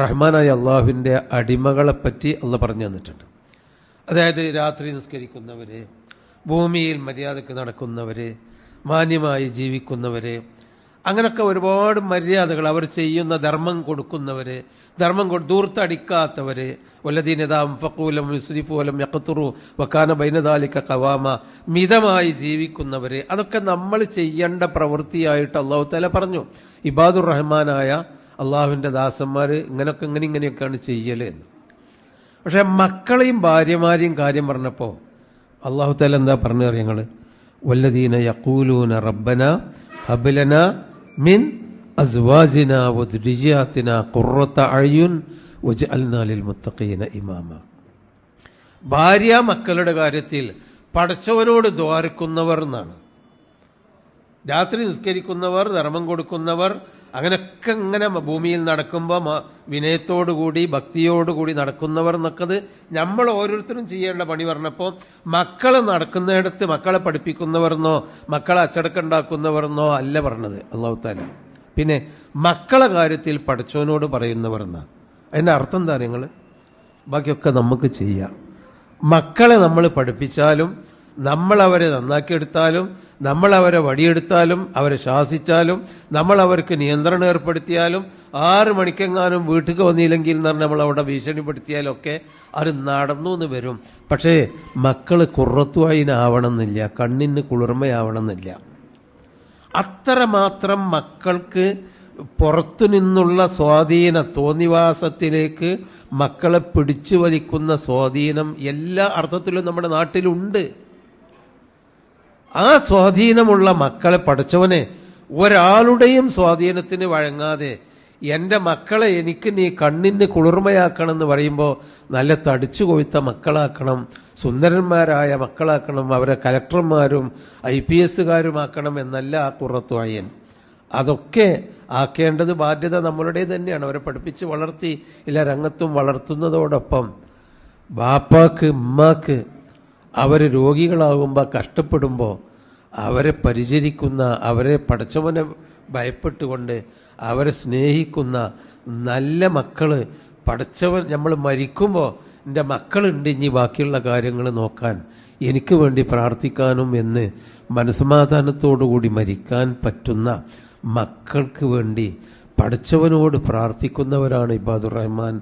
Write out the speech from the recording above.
റഹ്മാനായ അള്ളാഹുവിന്റെ അടിമകളെപ്പറ്റി അള്ള പറഞ്ഞു തന്നിട്ടുണ്ട്. അതായത് രാത്രി നിസ്കരിക്കുന്നവർ ഭൂമിയിൽ മര്യാദയ്ക്ക് നടക്കുന്നവർ മാന്യമായി ജീവിക്കുന്നവർ അങ്ങനൊക്കെ ഒരുപാട് മര്യാദകൾ അവർ ചെയ്യുന്ന ധർമ്മം കൊടുക്കുന്നവർ ധർമ്മം കൊ ദൂർത്തടിക്കാത്തവർ വല്ലദീനതാം ഫക്കൂലം യുസ്രിഫൂലം യക്കത്തുറു വക്കാന ബൈനദാലിക്ക കവാമ മിതമായി ജീവിക്കുന്നവർ അതൊക്കെ നമ്മൾ ചെയ്യേണ്ട പ്രവൃത്തിയായിട്ട് അള്ളാഹു തല പറഞ്ഞു. ഇബാദുർ റഹ്മാനായ അള്ളാഹുവിന്റെ ദാസന്മാർ ഇങ്ങനൊക്കെ ഇങ്ങനെ ഇങ്ങനെയൊക്കെയാണ് ചെയ്യൽ എന്ന്. പക്ഷേ മക്കളെയും ഭാര്യമാരെയും കാര്യം പറഞ്ഞപ്പോൾ അള്ളാഹു താല എന്താ പറഞ്ഞു ഞങ്ങൾ വല്ലദീന യക്കൂലൂന റബ്ബന ഹബലന മിൻ അസ്വാജിന വദ്രിജിയാത്തിന കുറത്ത അഴിയുൻ ഒജ് വജഅൽനാലിൽ മുത്തഖീന ഇമാമ. ഭാര്യ മക്കളുടെ കാര്യത്തിൽ പടച്ചവനോട് ദ്വാരക്കുന്നവർ എന്നാണ്. രാത്രി നിസ്കരിക്കുന്നവർ ധർമ്മം കൊടുക്കുന്നവർ അങ്ങനെയൊക്കെ ഇങ്ങനെ ഭൂമിയിൽ നടക്കുമ്പോൾ വിനയത്തോടുകൂടി ഭക്തിയോടുകൂടി നടക്കുന്നവർ എന്നൊക്കെ നമ്മൾ ഓരോരുത്തരും ചെയ്യേണ്ട പണി പറഞ്ഞപ്പോൾ മക്കൾ നടക്കുന്നിടത്ത് മക്കളെ പഠിപ്പിക്കുന്നവർന്നോ മക്കളെ അച്ചടക്കുണ്ടാക്കുന്നവർന്നോ അല്ല പറഞ്ഞത് അള്ളാഹുത്താല പിന്നെ മക്കളെ കാര്യത്തിൽ പഠിച്ചവനോട് പറയുന്നവർ എന്നാ. അതിന്റെ അർത്ഥം എന്താ നിങ്ങൾ ബാക്കിയൊക്കെ നമുക്ക് ചെയ്യാം. മക്കളെ നമ്മൾ പഠിപ്പിച്ചാലും നമ്മൾ അവരെ നന്നാക്കിയെടുത്താലും നമ്മൾ അവരെ വടിയെടുത്താലും അവരെ ശാസിച്ചാലും നമ്മൾ അവർക്ക് നിയന്ത്രണം ഏർപ്പെടുത്തിയാലും ആറ് മണിക്കെങ്ങാനും വീട്ടിൽ വന്നില്ലെങ്കിൽ എന്ന് പറഞ്ഞാൽ നമ്മൾ അവിടെ ഭീഷണിപ്പെടുത്തിയാലും ഒക്കെ അത് നടന്നു എന്ന് വരും. പക്ഷേ മക്കൾ കുറത്തുവായിനാവണമെന്നില്ല കണ്ണിന് കുളിർമയാവണമെന്നില്ല. അത്രമാത്രം മക്കൾക്ക് പുറത്തു നിന്നുള്ള സ്വാധീന തോന്നിവാസത്തിലേക്ക് മക്കളെ പിടിച്ചു വലിക്കുന്ന സ്വാധീനം എല്ലാ അർത്ഥത്തിലും നമ്മുടെ നാട്ടിലുണ്ട്. ആ സ്വാധീനമുള്ള മക്കളെ പഠിച്ചവനെ ഒരാളുടെയും സ്വാധീനത്തിന് വഴങ്ങാതെ എന്റെ മക്കളെ എനിക്ക് നീ കണ്ണിന് കുളിർമയാക്കണം എന്ന് പറയുമ്പോൾ നല്ല തടിച്ചു കൊഴുത്ത മക്കളാക്കണം സുന്ദരന്മാരായ മക്കളാക്കണം അവരെ കലക്ടർമാരും ഐ പി എസുകാരുമാക്കണം എന്നല്ല ആ കുറത്തുവായൻ അതൊക്കെ ആക്കേണ്ടത് ബാധ്യത നമ്മളുടെ തന്നെയാണ്. അവരെ പഠിപ്പിച്ച് വളർത്തി ഇല്ല രംഗത്തും വളർത്തുന്നതോടൊപ്പം ബാപ്പാക്ക് ഉമ്മാക്ക് അവർ രോഗികളാകുമ്പോൾ കഷ്ടപ്പെടുമ്പോൾ അവരെ പരിചരിക്കുന്ന അവരെ പഠിച്ചവനെ ഭയപ്പെട്ടുകൊണ്ട് അവരെ സ്നേഹിക്കുന്ന നല്ല മക്കൾ പഠിച്ചവൻ നമ്മൾ മരിക്കുമ്പോൾ എന്റെ മക്കളുണ്ട് ഇനി ബാക്കിയുള്ള കാര്യങ്ങൾ നോക്കാൻ. എനിക്ക് വേണ്ടി പ്രാർത്ഥിക്കാനും എന്ന് മനസ്സമാധാനത്തോടുകൂടി മരിക്കാൻ പറ്റുന്ന മക്കൾക്ക് വേണ്ടി പഠിച്ചവനോട് പ്രാർത്ഥിക്കുന്നവരാണ് ഇബാദുർ റഹ്മാൻ